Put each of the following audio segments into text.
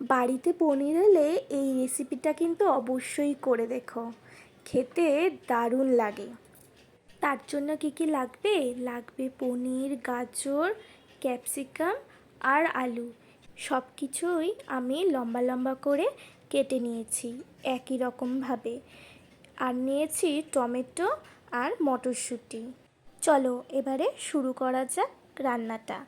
বাড়িতে পনির এলে এই রেসিপিটা কিন্তু অবশ্যই করে দেখো। খেতে দারুণ লাগে। তার জন্য কি কি লাগবে? লাগবে পনির, গাজর, ক্যাপসিকাম আর আলু। সব কিছুই আমি লম্বা লম্বা করে কেটে নিয়েছি একই রকমভাবে আর নিয়েছি টমেটো আর মটরশুঁটি। চলো এবারে শুরু করা যাক রান্নাটা।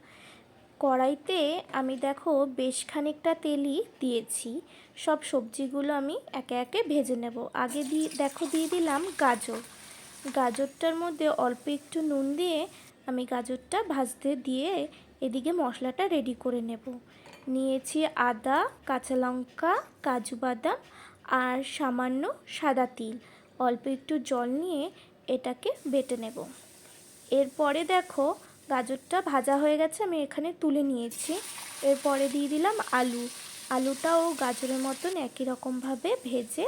কড়াইতে আমি দেখো বেশ খানিকটা তেলই দিয়েছি। সব সবজিগুলো আমি একে একে ভেজে নেব। আগে দিয়ে দেখো দিয়ে দিলাম গাজর। গাজরটার মধ্যে অল্প একটু নুন দিয়ে আমি গাজরটা ভাজতে দিয়ে এদিকে মশলাটা রেডি করে নেব। নিয়েছি আদা, কাঁচা লঙ্কা, কাজু বাদাম আর সামান্য সাদা তিল। অল্প একটু জল নিয়ে এটাকে বেটে নেব। এরপরে দেখো গাজরটা ভাজা হয়ে গেছে, আমি এখানে তুলে নিয়েছি। এরপরে দিয়ে দিলাম আলু। আলুটাও গাজরের মতন একই রকমভাবে ভেজে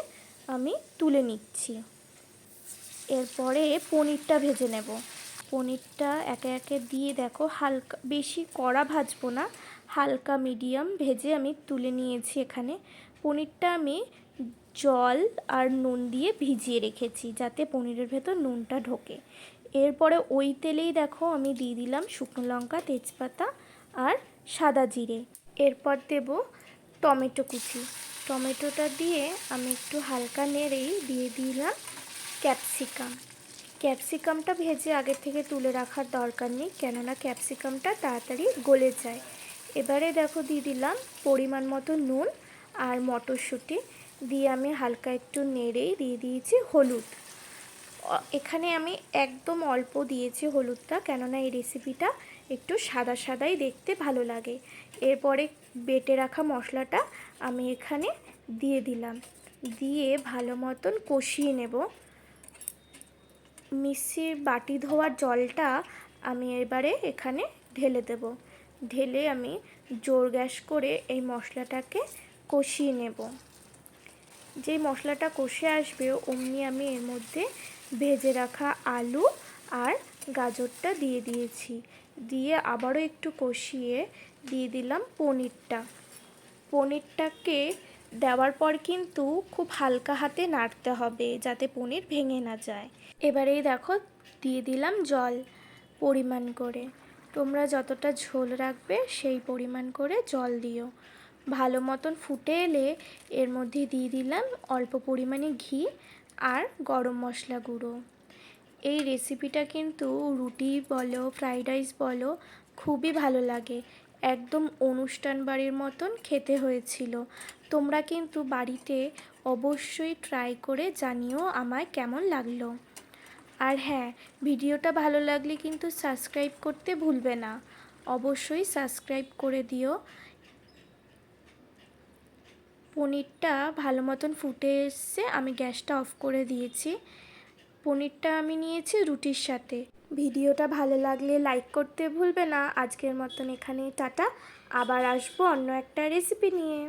আমি তুলে নিচ্ছি। এরপরে পনিরটা ভেজে নেব। পনিরটা একে একে দিয়ে দেখো হালকা, বেশি কড়া ভাজবো না, হালকা মিডিয়াম ভেজে আমি তুলে নিয়েছি এখানে। পনিরটা আমি জল আর নুন দিয়ে ভিজিয়ে রেখেছি যাতে পনিরের ভেতর নুনটা ঢোকে। এরপরে ওই তেলেই দেখো আমি দিয়ে দিলাম শুকনো লঙ্কা, তেজপাতা আর সাদা জিরে। এরপর দেব টমেটো কুচি। টমেটোটা দিয়ে আমি একটু হালকা নেড়েই দিয়ে দিলাম ক্যাপসিকাম। ক্যাপসিকামটা ভেজে আগে থেকে তুলে রাখার দরকার নেই, কেননা ক্যাপসিকামটা তাড়াতাড়ি গলে যায়। এবারে দেখো দিয়ে দিলাম পরিমাণ মতো নুন আর মটরশুঁটি। দিয়ে আমি হালকা একটু নেড়েই দিয়ে দিয়েছি হলুদ। এখানে আমি একদম অল্প দিয়েছি হলুদটা, কেননা এই রেসিপিটা একটু সাদা সাদাই দেখতে ভালো লাগে। এরপরে বেটে রাখা মশলাটা আমি এখানে দিয়ে দিলাম। দিয়ে ভালো মতন কষিয়ে নেব। মিক্সির বাটি ধোয়ার জলটা আমি এবারে এখানে ঢেলে দেব। ঢেলে আমি জোর গ্যাস করে এই মশলাটাকে কষিয়ে নেব। যেই মশলাটা কষে আসবে, অমনি আমি এর মধ্যে ভেজে রাখা আলু আর গাজরটা দিয়ে দিয়েছি। দিয়ে আবারও একটু কষিয়ে দিয়ে দিলাম পনিরটা। পনিরটাকে দেওয়ার পর কিন্তু খুব হালকা হাতে নাড়তে হবে যাতে পনির ভেঙে না যায়। এবারেই দেখো দিয়ে দিলাম জল পরিমাণ করে। তোমরা যতটা ঝোল রাখবে সেই পরিমাণ করে জল দিও। ভালো মতন ফুটে এলে এর মধ্যে দিয়ে দিলাম অল্প পরিমাণে ঘি আর গরম মশলা গুঁড়ো। এই রেসিপিটা কিন্তু রুটি বলো ফ্রাইড রাইস বলো, খুবই ভালো লাগে। একদম অনুষ্ঠান বাড়ির মতন খেতে হয়েছিল। তোমরা কিন্তু বাড়িতে অবশ্যই ট্রাই করে জানিও আমায় কেমন লাগল। আর হ্যাঁ ভিডিওটা ভালো লাগলে কিন্তু সাবস্ক্রাইব করতে ভুলবে না। অবশ্যই সাবস্ক্রাইব করে দিও। পনিরটা ভালো মতন ফুটে এসছে, আমি গ্যাসটা অফ করে দিয়েছি। পনিরটা আমি নিয়েছি রুটির সাথে। ভিডিওটা ভালো লাগলে লাইক করতে ভুলবে না। আজকের মতন এখানে টাটা। আবার আসব অন্য একটা রেসিপি নিয়ে।